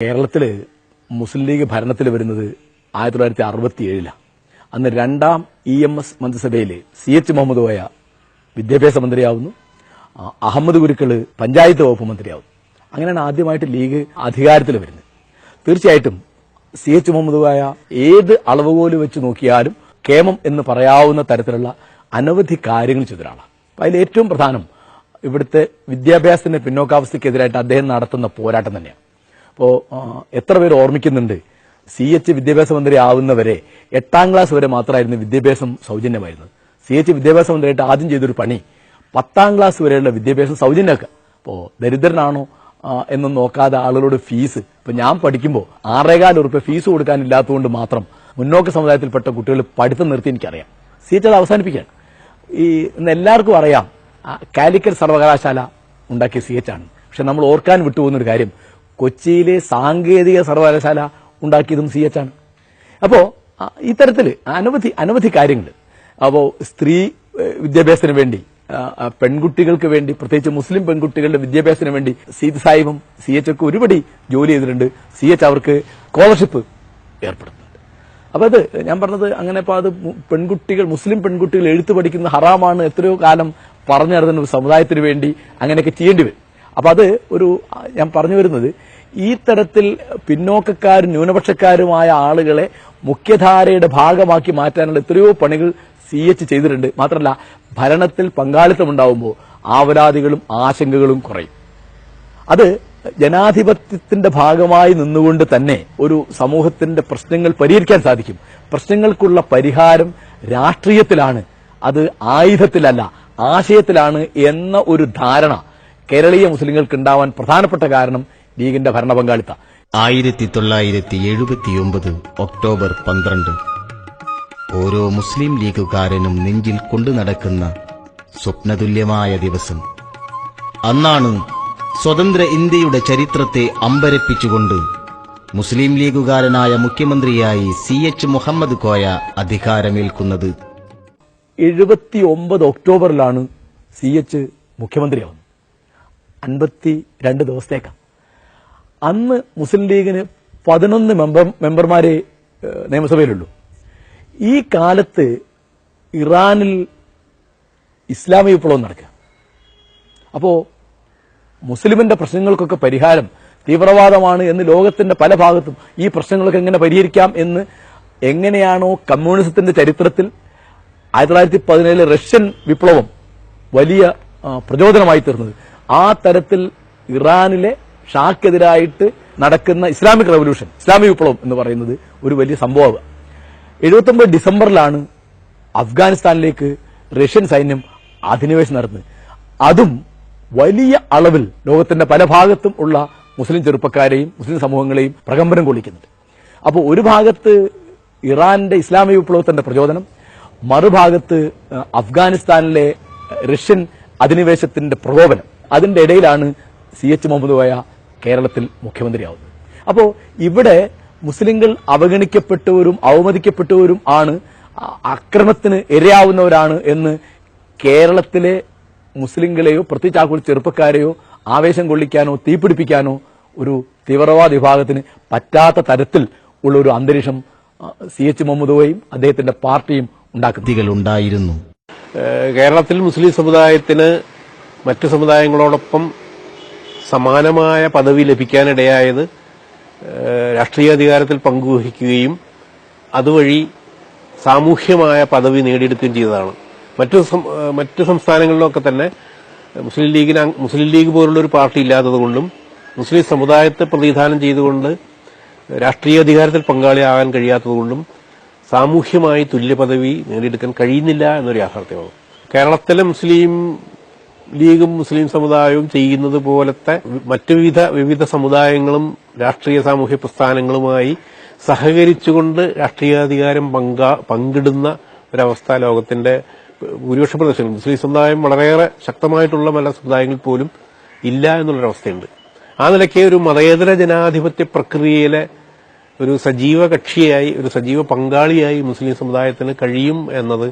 കേരളത്തിൽ മുസ്ലിം ലീഗ് ഭരണത്തിൽ വരുന്നത് ആയിരത്തി തൊള്ളായിരത്തി അറുപത്തി ഏഴിലാണ് അന്ന് രണ്ടാം ഇ എം എസ് മന്ത്രിസഭയിൽ സി എച്ച് മുഹമ്മദ് കോയ വിദ്യാഭ്യാസ മന്ത്രിയാവുന്നു. അഹമ്മദ് ഗുരുക്കൾ പഞ്ചായത്ത് വകുപ്പ് മന്ത്രിയാവുന്നു. അങ്ങനെയാണ് ആദ്യമായിട്ട് ലീഗ് അധികാരത്തിൽ വരുന്നത്. തീർച്ചയായിട്ടും സി എച്ച് മുഹമ്മദ് കോയ ഏത് അളവുകോൽ വെച്ച് നോക്കിയാലും കേമം എന്ന് പറയാവുന്ന തരത്തിലുള്ള അനവധി കാര്യങ്ങൾ ചെയ്തൊരാളാണ് അതിൽ ഏറ്റവും പ്രധാനം ഇവിടുത്തെ വിദ്യാഭ്യാസത്തിന്റെ പിന്നോക്കാവസ്ഥയ്ക്കെതിരായിട്ട് അദ്ദേഹം നടത്തുന്ന പോരാട്ടം തന്നെയാണ് അപ്പോ എത്ര പേര് ഓർമ്മിക്കുന്നുണ്ട്? സി എച്ച് വിദ്യാഭ്യാസ മന്ത്രി ആവുന്നവരെ എട്ടാം ക്ലാസ് വരെ മാത്രമായിരുന്നു വിദ്യാഭ്യാസം സൗജന്യമായിരുന്നത്. സി എച്ച് വിദ്യാഭ്യാസ മന്ത്രിയായിട്ട് ആദ്യം ചെയ്തൊരു പണി പത്താം ക്ലാസ് വരെയുള്ള വിദ്യാഭ്യാസം സൗജന്യമാക്കുക. അപ്പോ ദരിദ്രനാണോ എന്നും നോക്കാതെ ആളുകളോട് ഫീസ് ഇപ്പൊ ഞാൻ പഠിക്കുമ്പോൾ ആറേകാല ഉറുപ്പ് ഫീസ് കൊടുക്കാനില്ലാത്തതുകൊണ്ട് മാത്രം മുന്നോക്ക സമുദായത്തിൽപ്പെട്ട കുട്ടികൾ പഠിത്തം നിർത്തി എനിക്കറിയാം. സി എച്ച് അത് അവസാനിപ്പിക്കുകയാണ്. ഈ ഇന്ന് എല്ലാവർക്കും അറിയാം കാലിക്കറ്റ് സർവകലാശാല ഉണ്ടാക്കിയ സി എച്ച് ആണ്. പക്ഷെ നമ്മൾ ഓർക്കാൻ വിട്ടുപോകുന്ന ഒരു കാര്യം കൊച്ചിയിലെ സാങ്കേതിക സർവകലാശാല ഉണ്ടാക്കിയതും സി എച്ച് ആണ്. അപ്പോൾ ഇത്തരത്തിൽ അനവധി അനവധി കാര്യങ്ങൾ അപ്പോൾ സ്ത്രീ വിദ്യാഭ്യാസത്തിന് വേണ്ടി പെൺകുട്ടികൾക്ക് വേണ്ടി പ്രത്യേകിച്ച് മുസ്ലിം പെൺകുട്ടികളുടെ വിദ്യാഭ്യാസത്തിന് വേണ്ടി സീത് സാഹിബും സി എച്ച് ഒക്കെ ഒരുപടി ജോലി ചെയ്തിട്ടുണ്ട്. സി എച്ച് അവർക്ക് സ്കോളർഷിപ്പ് ഏർപ്പെടുത്തുന്നുണ്ട്. അപ്പോൾ അത് ഞാൻ പറഞ്ഞത് അങ്ങനെ ഇപ്പോൾ അത് പെൺകുട്ടികൾ മുസ്ലിം പെൺകുട്ടികൾ എഴുത്ത് പഠിക്കുന്ന ഹറാമാണ് എത്രയോ കാലം പറഞ്ഞു നടന്ന ഒരു സമുദായത്തിന് വേണ്ടി അങ്ങനെയൊക്കെ ചെയ്യേണ്ടി വരും. അപ്പൊ അത് ഒരു ഞാൻ പറഞ്ഞു വരുന്നത് ഈ തരത്തിൽ പിന്നോക്കക്കാരും ന്യൂനപക്ഷക്കാരുമായ ആളുകളെ മുഖ്യധാരയുടെ ഭാഗമാക്കി മാറ്റാനുള്ള എത്രയോ പണികൾ സി എച്ച് ചെയ്തിട്ടുണ്ട്. മാത്രമല്ല ഭരണത്തിൽ പങ്കാളിത്തം ഉണ്ടാവുമ്പോൾ ആവലാതികളും ആശങ്കകളും കുറയും. അത് ജനാധിപത്യത്തിന്റെ ഭാഗമായി നിന്നുകൊണ്ട് തന്നെ ഒരു സമൂഹത്തിന്റെ പ്രശ്നങ്ങൾ പരിഹരിക്കാൻ സാധിക്കും. പ്രശ്നങ്ങൾക്കുള്ള പരിഹാരം രാഷ്ട്രീയത്തിലാണ്. അത് ആയുധത്തിലല്ല ആശയത്തിലാണ് എന്ന ഒരു ധാരണ കേരളീയ മുസ്ലിങ്ങൾക്ക് ഉണ്ടാവാൻ പ്രധാനപ്പെട്ട കാരണം ലീഗിന്റെ ഭരണ പങ്കാളിത്ത ആയിരത്തി തൊള്ളായിരത്തി എഴുപത്തിയൊമ്പത് ഒക്ടോബർ പന്ത്രണ്ട്. ഓരോ മുസ്ലിം ലീഗുകാരനും നെഞ്ചിൽ കൊണ്ടു നടക്കുന്ന സ്വപ്നതുല്യമായ ദിവസം. അന്നാണ് സ്വതന്ത്ര ഇന്ത്യയുടെ ചരിത്രത്തെ അമ്പരപ്പിച്ചുകൊണ്ട് മുസ്ലിം ലീഗുകാരനായ മുഖ്യമന്ത്രിയായി സി എച്ച് മുഹമ്മദ് കോയ അധികാരമേൽക്കുന്നത്. എഴുപത്തി ഒമ്പത് ഒക്ടോബറിലാണ് സി എച്ച് മുഖ്യമന്ത്രിയാവുന്നത്. അൻപത്തി രണ്ട് ദിവസത്തേക്കാണ് അന്ന് മുസ്ലിം ലീഗിന് പതിനൊന്ന് മെമ്പർ മെമ്പർമാരെ നിയമസഭയിലുള്ളൂ. ഈ കാലത്ത് ഇറാനിൽ ഇസ്ലാമിക വിപ്ലവം നടക്കുക. അപ്പോൾ മുസ്ലിമിന്റെ പ്രശ്നങ്ങൾക്കൊക്കെ പരിഹാരം തീവ്രവാദമാണ് എന്ന് ലോകത്തിന്റെ പല ഭാഗത്തും ഈ പ്രശ്നങ്ങൾക്ക് എങ്ങനെ പരിഹരിക്കാം എന്ന് എങ്ങനെയാണോ കമ്മ്യൂണിസത്തിന്റെ ചരിത്രത്തിൽ ആയിരത്തി തൊള്ളായിരത്തി പതിനേഴിലെ റഷ്യൻ വിപ്ലവം വലിയ പ്രചോദനമായി തീർന്നത്. ആ തരത്തിൽ ഇറാനിലെ ഷാക്കെതിരായിട്ട് നടക്കുന്ന ഇസ്ലാമിക് റവല്യൂഷൻ ഇസ്ലാമിക് വിപ്ലവം എന്ന് പറയുന്നത് ഒരു വലിയ സംഭവമാണ്. എഴുപത്തൊമ്പത് ഡിസംബറിലാണ് അഫ്ഗാനിസ്ഥാനിലേക്ക് റഷ്യൻ സൈന്യം അധിനിവേശം നടന്നത്. അതും വലിയ അളവിൽ ലോകത്തിന്റെ പല ഭാഗത്തും ഉള്ള മുസ്ലിം ചെറുപ്പക്കാരെയും മുസ്ലിം സമൂഹങ്ങളെയും പ്രകമ്പനം കൊള്ളിക്കുന്നുണ്ട്. അപ്പോൾ ഒരു ഭാഗത്ത് ഇറാന്റെ ഇസ്ലാമിക വിപ്ലവത്തിന്റെ പ്രചോദനം മറുഭാഗത്ത് അഫ്ഗാനിസ്ഥാനിലെ റഷ്യൻ അധിനിവേശത്തിന്റെ പ്രകോപനം. അതിന്റെ ഇടയിലാണ് സി എച്ച് മുഹമ്മദ് കോയ കേരളത്തിൽ മുഖ്യമന്ത്രിയാവുന്നത്. അപ്പോൾ ഇവിടെ മുസ്ലിങ്ങൾ അവഗണിക്കപ്പെട്ടവരും അവമതിക്കപ്പെട്ടവരും ആണ് അക്രമത്തിന് ഇരയാവുന്നവരാണ് എന്ന് കേരളത്തിലെ മുസ്ലിങ്ങളെയോ പ്രത്യേകിച്ച് ആ ചെറുപ്പക്കാരെയോ ആവേശം കൊള്ളിക്കാനോ തീപിടിപ്പിക്കാനോ ഒരു തീവ്രവാദ വിഭാഗത്തിന് പറ്റാത്ത തരത്തിൽ ഉള്ള ഒരു അന്തരീക്ഷം സി എച്ച് മുഹമ്മദ് കോയും അദ്ദേഹത്തിന്റെ പാർട്ടിയും ഉണ്ടാക്കുന്നു. കേരളത്തിൽ മുസ്ലിം സമുദായത്തിന് മറ്റു സമുദായങ്ങളോടൊപ്പം സമാനമായ പദവി ലഭിക്കാനിടയായത് രാഷ്ട്രീയ അധികാരത്തിൽ പങ്കുവഹിക്കുകയും അതുവഴി സാമൂഹ്യമായ പദവി നേടിയെടുക്കുകയും ചെയ്തതാണ്. മറ്റു മറ്റു സംസ്ഥാനങ്ങളിലൊക്കെ തന്നെ മുസ്ലിം ലീഗിന് മുസ്ലിം ലീഗ് പോലുള്ള ഒരു പാർട്ടി ഇല്ലാത്തതുകൊണ്ടും മുസ്ലിം സമുദായത്തെ പ്രതിനിധാനം ചെയ്തുകൊണ്ട് രാഷ്ട്രീയ അധികാരത്തിൽ പങ്കാളിയാകാൻ കഴിയാത്തതുകൊണ്ടും സാമൂഹ്യമായി തുല്യ പദവി നേടിയെടുക്കാൻ കഴിയുന്നില്ല എന്നൊരു യാഥാർത്ഥ്യമാണ്. കേരളത്തിലെ മുസ്ലിം ലീഗും മുസ്ലിം സമുദായവും ചെയ്യുന്നത് പോലത്തെ മറ്റു വിവിധ വിവിധ സമുദായങ്ങളും രാഷ്ട്രീയ സാമൂഹ്യ പ്രസ്ഥാനങ്ങളുമായി സഹകരിച്ചുകൊണ്ട് രാഷ്ട്രീയാധികാരം പങ്കാ പങ്കിടുന്ന ഒരവസ്ഥ ലോകത്തിന്റെ ഭൂരിപക്ഷ പ്രദേശങ്ങളിൽ. മുസ്ലിം സമുദായം വളരെയേറെ ശക്തമായിട്ടുള്ള പല സമുദായങ്ങളിൽ പോലും ഇല്ല എന്നുള്ളൊരവസ്ഥയുണ്ട്. ആ നിലയ്ക്ക് ഒരു മതേതര ജനാധിപത്യ പ്രക്രിയയിലെ ഒരു സജീവ കക്ഷിയായി ഒരു സജീവ പങ്കാളിയായി മുസ്ലിം സമുദായത്തിന് കഴിയും എന്നത്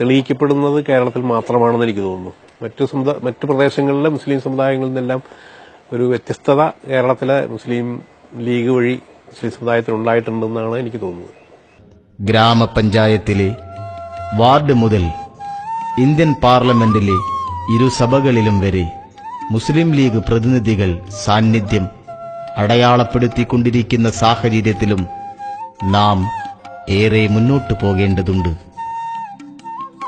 തെളിയിക്കപ്പെടുന്നത് കേരളത്തിൽ മാത്രമാണെന്ന് എനിക്ക് തോന്നുന്നു. മറ്റു സമുദായ മറ്റു പ്രദേശങ്ങളിലെ മുസ്ലിം സമുദായങ്ങളിൽ നിന്നെല്ലാം ഒരു വ്യത്യസ്തത കേരളത്തിലെ മുസ്ലിം ലീഗ് വഴി മുസ്ലിം സമുദായത്തിൽ ഉണ്ടായിട്ടുണ്ടെന്നാണ് എനിക്ക് തോന്നുന്നത്. ഗ്രാമപഞ്ചായത്തിലെ വാർഡ് മുതൽ ഇന്ത്യൻ പാർലമെന്റിലെ ഇരുസഭകളിലും വരെ മുസ്ലിം ലീഗ് പ്രതിനിധികൾ സാന്നിധ്യം അടയാളപ്പെടുത്തിക്കൊണ്ടിരിക്കുന്ന സാഹചര്യത്തിലും നാം ഏറെ മുന്നോട്ടു പോകേണ്ടതുണ്ട്.